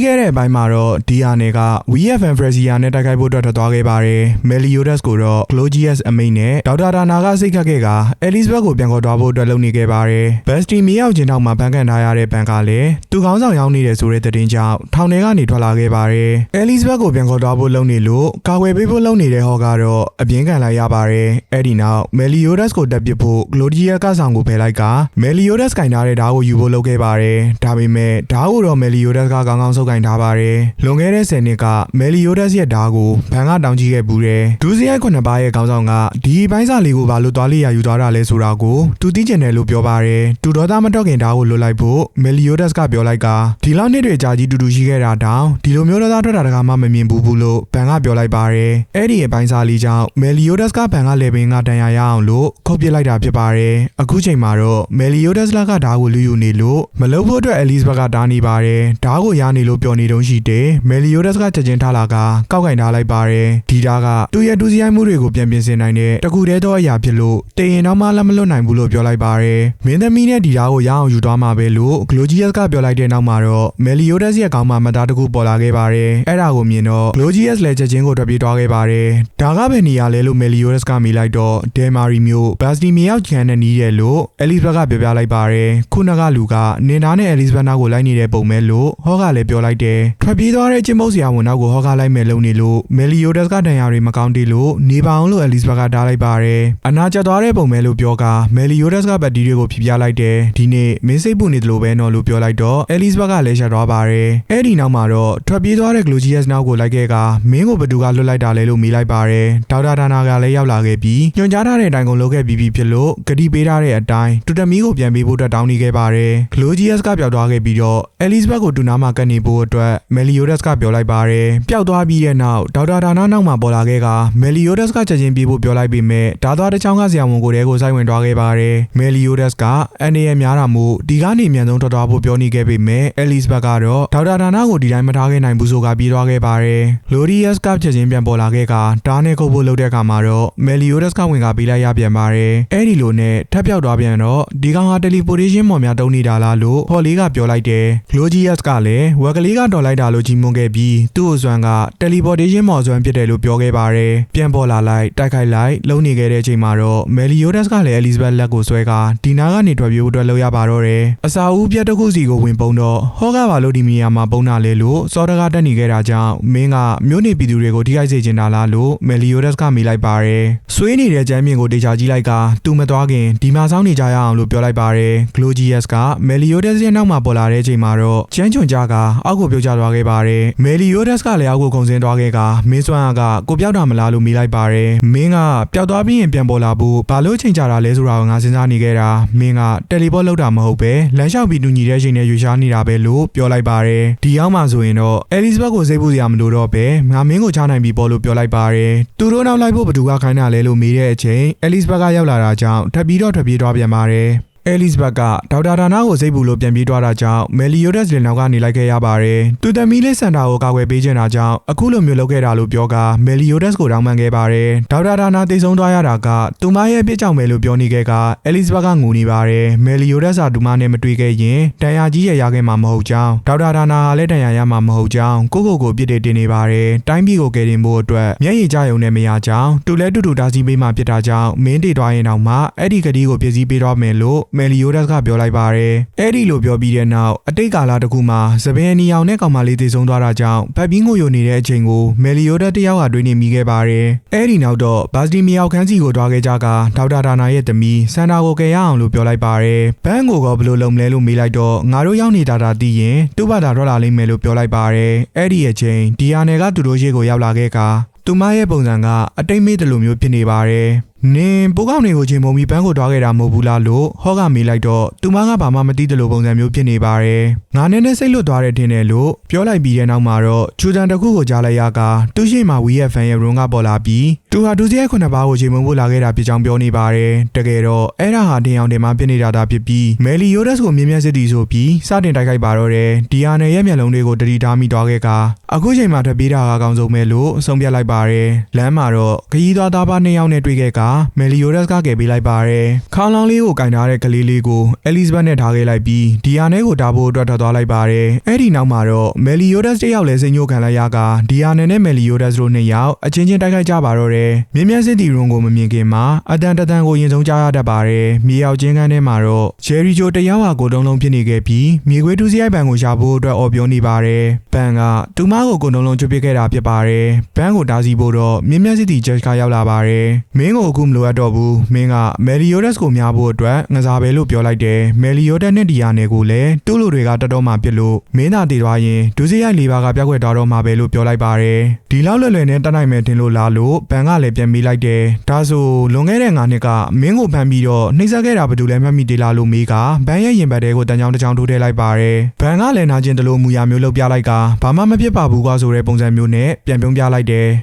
ပြီးခဲ့တဲ့အပိုင်းမှာတော့ DR နယ်က VFN Frazier နဲ့တိုက်ခိုက်ဖို့အတွက်ထွက်သွားခဲ့ပါတယ်။ Meliodas ကိုတော့ Glogius အမိန်နဲ့ဒေါက်တာဒါနာကစိတ်ခတ်ခဲ့က Elizabeth ကိုပြန်ခေါ်သွားဖို့အတွက်လုပ်နေခဲ့ပါတယ်။ Basti မြေရောက်ချင်းနောက်မှာဘန်ကန်ထားရတဲ့ဘန်ကလည်းသူကောင်းဆောင်ရောက်နေတယ်ဆိုတဲ့သတင်းကြောင့်ထောင်ထဲကနေထွက်လာခဲ့ပါတယ်။ Elizabeth ကိုပြန်ခေါ်သွားဖို့လုပ်နေလို့ကာကွယ်ပေးဖို့လုပ်နေတဲ့ဟော့ကတော့အပြင်းခံလိုက်ရပါတယ်။အဲ့ဒီနောက် Meliodas ကိုတက်ပစ်ဖို့ Glogius ကဆောင်ကိုဖယ်လိုက်က Meliodas ကင်ထားတဲ့ဓာတ်ကိုယူဖို့လုပ်ခဲ့ပါတယ်။ဒါပေမဲ့ဓာတ်ကိုတော့ Meliodas ကကောင်းကောင်းဆုပ်ကင်ထားပါတယ်။လွန်ခဲ့တဲ့10နှစ်က Meliodas ရဲ့ဓာတ်ကိုဘန်ကတောင်းကြည့်ခဲ့ပူးတယ်။ဒူးစရိုက်ခုနှစ်ပါးရဲ့ခေါင်းဆောင်ကဒီပိုင်းစာလေးကိုဘာလို့သွားလိရယူသွားတာလဲဆိုတာကိုသူသိကျင်တယ်လို့ပြောပါတယ်။တူတော်သားမတော့ခင်ဓာတ်ကိုလွတ်လိုက်ဖို့ Meliodas ကပြောလိုက်ကဒီလောက်နှစ်တွေကြာကြီးတူတူရှိခဲ့တာတောင်ဒီလိုမျိုးသားထွက်တာတကားမှမမြင်ဘူးဘူးလို့ဘန်ကပြောလိုက်ပါတယ်။အဲ့ဒီအပိုင်းစာလေးကြောင့် Meliodas ကဘန်ကလေပင်ကတန်ရာရအောင်လို့ခုတ်ပစ်လိုက်တာဖြစ်ပါတယ်။အခုချိန်မှာတော့ Meliodas လကဓာတ်ကိုလူယူနေလို့မလုပ်ဖို့အတွက် Elizabeth ကတားနေပါတယ်။ဓာတ်ကိုရနေလို့ပြောနေတုံးရှိတယ်။ Meliodas ကချက်ချင်းထားလာကကောက်ကင်ထားလိုက်ပါတယ်။ဒီဓာတ်ကသူ့ရဲ့ဒူးစရိုက်မှုတွေကိုပြန်ပြင်ဆင်နိုင်တဲ့တကူတည်းသောအရာဖြစ်လို့တရင်တော့မှလက်မလွတ်နိုင်ဘူးလို့ပြောလိုက်ပါတယ်။မင်းသမီးနဲ့ဒီဓာတ်ကိုရအောင်ယူသွားမှာပဲလို့ Glogius ကပြောလိုက်တဲ့နောက်မှာတော့ Meliodas ရဲ့ခေါင်းမှာမသားတစ်ခုပေါ်လာခဲ့ပါတယ်။အဲ့ဒါကိုမြင်တော့ Glogius လည်းချက်ချင်းကိုထွက်ပြေးသွားခဲ့ပါတယ်။ဒါကပဲနေရလဲလို့ Meliodas ကမိလိုက်တော့ Demari မျိုး Basti မြေရောက်ချန်နဲ့နီးတယ်လို့ Elizabeth ကပြောပြလိုက်ပါတယ်။ခုနကလူကနင်သားနဲ့ Elizabeth နောက်ကိုလိုက်နေတဲ့ပုံပဲလို့ဟောကလည်းပြောလိုက်တယ်။ထွက်ပြေးသွားတဲ့ချင်းမုတ်ဆရာဝန်နောက်ကိုဟောကလိုက်မယ်လို့နေလို့ Meliodas ကတန်ရာတွေမကောင်းသေးလို့နေပါအောင်လို့ Elizabeth ကတားလိုက်ပါတယ်။အနာကျသွားတဲ့ပုံပဲလို့ပြောက Meliodas ကပတ်တီတွေကိုဖြေပြလိုက်တယ်။ဒီနေ့မင်းစိတ်ပူနေတယ်လို့ပဲနော်လို့ပြောလိုက်တော့ Elizabeth ကလည်းရှက်သွားပါတယ်။အဲ့ဒီနောက်မှာတော့ထွက်ပြေးသွားတဲ့ Glogius နောက်ကိုလိုက်ခဲ့ကမင်းကိုဘသူကလွတ်လိုက်တာလဲလို့မေးလိုက်ပါတယ်။ဒေါက်တာဒါနာကလည်းရောက်လာခဲ့ပြီးညွှန်ကြားထားတဲ့အတိုင်းကိုလုပ်ခဲ့ပြီးပြီဖြစ်လို့ဂတိပေးထားတဲ့အတိုင်းတူတမီကိုပြန်ပေးဖို့အတွက်တောင်းနေခဲ့ပါတယ်။ Glogius ကပျောက်သွားခဲ့ပြီးတော့ Elizabeth ကိုတူနာမှာကတ်နေဖို့အတွက် Meliodas ကပြောလိုက်ပါတယ်။ပျောက်သွားပြီးတဲ့နောက်ဒေါက်တာဒါနာနောက်မှာပေါ်လာခဲ့က Meliodas ကချက်ချင်းပြေးဖို့ပြောလိုက်ပေမဲ့ဒါသွားတစ်ချောင်းကဆရာဝန်ကိုတဲကိုစိုက်ဝင်သွားခဲ့ပါတယ်။ Meliodas ကအန်နေရများတာမို့ဒီကနေအမြန်ဆုံးထွက်သွားဖို့ပြောနေခဲ့ပေမဲ့ Elizabeth ကတော့ဒေါက်တာဒါနာကိုဒီတိုင်းမထားခဲ့နိုင်ဘူးဆိုကပြေးသွားခဲ့ပါတယ်။ Glorious ကချက်ချင်းပြန်ပေါ်လာခဲ့ကတားနဲ့ခုတ်ဖို့လုပ်တဲ့အခါမှာတော့ Meliodas ကဝင်ကပေးလိုက်ရပြန်ပါတယ်။အဲ့ဒီလိုနဲ့ထပ်ပြောက်သွားပြန်တော့ဒီကောင်ဟာ teleportation မော်များတုံးနေတာလားလို့ဟော်လေးကပြောလိုက်တယ်။ Glorious ကလည်းဝက်ကလေးကတော်လိုက်တာလို့ကြီးမွန်ခဲ့ပြီးသူ့အစွမ်းက teleportation မော်စွမ်းဖြစ်တယ်လို့ပြောခဲ့ပါတယ်။ပြန်ပေါ်လာလိုက်တိုက်ခိုက်လိုက်လုံနေခဲ့တဲ့အချိန်မှာတော့ Meliodas ကလည်း Elizabeth လက်ကိုဆွဲကဒီနာကနေထွက်ပြေးဖို့အတွက်လုပ်ရပါတော့တယ်။အစာဦးပြတ်တစ်ခုစီကိုဝင်ပုံတော့ဟောကပါလို့ဒီနေရာမှာပုံနာလဲလို့စောတကားတက်နေခဲ့တာကြောင့်မင်းကမြို့နေပြည်သူတွေကိုထိခိုက်စေချင်တာလားလို့ Meliodas ကမေးလိုက်ပါတယ်။ဆွေးနေတဲ့ကျမ်းမြင့်ကိုတေချာကြည့်လိုက်ကသူမသွားခင်ဒီမှာစောင်းနေကြရအောင်လို့ပြောလိုက်ပါတယ်။ Glogius က Meliodas ရဲ့နောက်မှာပေါ်လာတဲ့အချိန်မှာတော့ကျန်းချွန်ကြကအောက်ကိုပြုတ်ကျသွားခဲ့ပါတယ်။ Meliodas ကလည်းအောက်ကိုခုန်ဆင်းသွားခဲ့ကမင်းစွမ်းအားကကိုပြောက်တာမလားလို့မေးလိုက်ပါတယ်။မင်းကပျောက်သွားပြီးရင်ပြန်ပေါ်လာဖို့ဘာလို့ချိန်ကြတာလဲဆိုတာကိုငါစဉ်းစားနေခဲ့တာမင်းကတယ်လီပေါ့လောက်တာမဟုတ်ပဲလမ်းလျှောက်ပြီးတူညီတဲ့ချိန်နဲ့ရွေရှားနေတာပဲလို့ပြောလိုက်ပါတယ်။ဒီရောက်မှဆိုရင်တော့ Elizabeth ကိုစိတ်ပူစရာမလိုတော့ပဲငါမင်းကိုချနိုင်ပြီပေါ့လို့ပြောလိုက်ပါတယ်။သူတို့နောက်လိုက်ဖို့ဘသူကခိုင်းတာလဲလို့မေးတဲ့အချိန် Elizabeth ကရောက်လာတာကြောင့်ထပ်ပြီးတော့ထွက်ပြေးသွားပြန်ပါတယ်။ Elizabeth ကဒေါက်တာဒါနာကိုစိတ်ပူလို့ပြန်ပြေးသွားတာကြောင့် Meliodas လင်နောက်ကနေလိုက်ခဲ့ရပါတယ်။သူသမီးလေးစန်တာကိုကာကွယ်ပေးချင်တာကြောင့်အခုလိုမျိုးလုပ်ခဲ့တာလို့ပြောက Meliodas ကိုတောင်းပန်ခဲ့ပါတယ်။ဒေါက်တာဒါနာတိတ်ဆုံးသွားရတာကသူမရဲ့ပြစ်ကြောင့်ပဲလို့ပြောနေခဲ့က Elizabeth ကငိုနေပါတယ်။ Meliodas ကသူမနဲ့မတွေ့ခဲ့ရင်တန်ရာကြီးရရခဲ့မှာမဟုတ်ကြောင်းဒေါက်တာဒါနာကလည်းတန်ရာရမှာမဟုတ်ကြောင်းကိုကိုကိုပြစ်တင်တင်နေပါတယ်။တိုင်းပြည်ကိုကယ်တင်ဖို့အတွက်မျက်ရည်ကျယုံနဲ့မရကြောင်းသူလည်းတူတူတားဆီးပေးမှဖြစ်တာကြောင့်မင်းတည်သွားရင်တော့မှအဲ့ဒီကတိကိုပြည့်စည်ပေးတော့မယ်လို့ Meliodas ကပြောလိုက်ပါတယ်။အဲ့ဒီလိုပြောပြီးတဲ့နောက်အတိတ်ကာလတစ်ခုမှာသပင်အနီအောင်နဲ့ကောင်မလေးတည်ဆုံးသွားတာကြောင့်ဖက်ပြီးငိုယိုနေတဲ့အချိန်ကို Meliodas တယောက်ကတွေးနေမိခဲ့ပါတယ်။အဲ့ဒီနောက်တော့ဘတ်စတီမြောက်ခန်းစီကိုတွားခဲ့ကြကဒေါက်တာဒါနာရဲ့သမီးစန်တာကိုကယ်ရအောင်လို့ပြောလိုက်ပါတယ်။ဘန်းကိုကဘယ်လိုလုပ်မလဲလို့မေးလိုက်တော့ငါတို့ရောက်နေတာတာသိရင်သူ့ဘာသာထွက်လာလိမ့်မယ်လို့ပြောလိုက်ပါတယ်။အဲ့ဒီအချိန်ဒီယာနယ်ကသူတို့ရှိကိုရောက်လာခဲ့ကသူမရဲ့ပုံစံကအတိတ်မေ့တယ်လို့မျိုးဖြစ်နေပါတယ်။ နင်ပိုးကောင်းတွေကိုချိန်ပုံပြီးပန်းကိုတွားခဲ့တာမဟုတ်ဘူးလားလို့ဟောကမေးလိုက်တော့သူမကဘာမှမသိတယ်လို့ပုံစံမျိုးဖြစ်နေပါတယ်။ငါနဲ့နဲ့စိတ်လွတ်သွားတဲ့ထင်တယ်လို့ပြောလိုက်ပြီးတဲ့နောက်မှာတော့ချူတန်တစ်ခုကိုကြားလိုက်ရကသူ့ရှိမှဝီရဲ့ဖန်ရဲ့ရုံးကပေါ်လာပြီးသူဟာဒုစရိုက်ခုနှစ်ပါးကိုချိန်ပုံဖို့လာခဲ့တာဖြစ်ကြောင်းပြောနေပါတယ်။တကယ်တော့အဲ့ဒါဟာတင်အောင်တင်မှဖြစ်နေတာတာဖြစ်ပြီးမယ်လီယိုဒက်စ်ကိုမြင်းမြတ်စစ်တီဆိုပြီးစတင်တိုက်ခိုက်ပါတော့တယ်။ဒီယာနယ်ရဲ့မျက်လုံးတွေကိုတတိထားမိသွားခဲ့ကအခုချိန်မှာထပ်ပြေးတာကအကောင်းဆုံးပဲလို့ဆုံးဖြတ်လိုက်ပါတယ်။လမ်းမှာတော့ခရီးသွားသားပါနှစ်ယောက်နဲ့တွေ့ခဲ့ကမယ်လီယိုဒက်စ်ကကယ်ပေးလိုက်ပါတယ်။ခေါင်းလောင်းလေးကိုကင်ထားတဲ့ကလေးလေးကိုအဲလီဇဘတ်နဲ့ထားခဲ့လိုက်ပြီးဒီယာနဲကိုတားဖို့အတွက်ထွက်သွားလိုက်ပါတယ်။အဲ့ဒီနောက်မှာတော့မယ်လီယိုဒက်စ်တယောက်လည်းစိတ်ညှို့ခံလိုက်ရကဒီယာနဲနဲ့မယ်လီယိုဒက်စ်တို့နှစ်ယောက်အချင်းချင်းတိုက်ခိုက်ကြပါတော့တယ်။မြင်းမြန်းစစ်တီရုံကိုမမြင်ခင်မှာအတန်တတန်ကိုရင်ဆုံးကြားရတတ်ပါတယ်။မြေရောက်ချင်းကန်းထဲမှာတော့ဂျယ်ရီဂျိုတယောက်ဟာကိုတုံးလုံးဖြစ်နေခဲ့ပြီးမြေခွေးတူးစရိုက်ပန်ကိုရှာဖို့အတွက်အော်ပြောနေပါတယ်။ပန်ကသူမကိုကိုတုံးလုံးချွတ်ပစ်ခဲ့တာဖြစ်ပါတယ်။ဘန်းကိုတားဆီးဖို့တော့မြင်းမြန်းစစ်တီဂျက်ကရောက်လာပါတယ်။မင်းကိုအခုမလိုအပ်တော့ဘူး။မင်းကမယ်လီယိုဒက်စ်ကိုများဖို့အတွက်ငစားပဲလို့ပြောလိုက်တယ်။မယ်လီယိုဒက်နဲ့ဒီယာနယ်ကိုလည်းသူ့လူတွေကတတော်မှပြစ်လို့မင်းသာတည်သွားရင်ဒူးစရိုက်လေးပါးကပြောက်ွက်သွားတော့မှာပဲလို့ပြောလိုက်ပါတယ်။ဒီလောက်လွယ်လွယ်နဲ့တတ်နိုင်မယ်ထင်လို့လားလို့ဘန်ကလည်းပြန်မေးလိုက်တယ်။ဒါဆိုလွန်ခဲ့တဲ့9နှစ်ကမင်းကိုဖမ်းပြီးတော့နှိမ့်ဆက်ခဲ့တာဘာလို့လဲမှတ်မိသေးလားလို့မေးကဘန်ရဲ့ရင်ဘတ်တဲကိုတန်ချောင်းတစ်ချောင်းထိုးထည့်လိုက်ပါတယ်။ဘန်ကလည်းနာကျင်တလို့မူရမျိုးလုပ်ပြလိုက်ကဘာမှမဖြစ်ပါဘူးကွာဆိုတဲ့ပုံစံမျိုးနဲ့ပြန်ပြုံးပြလိုက်တယ်။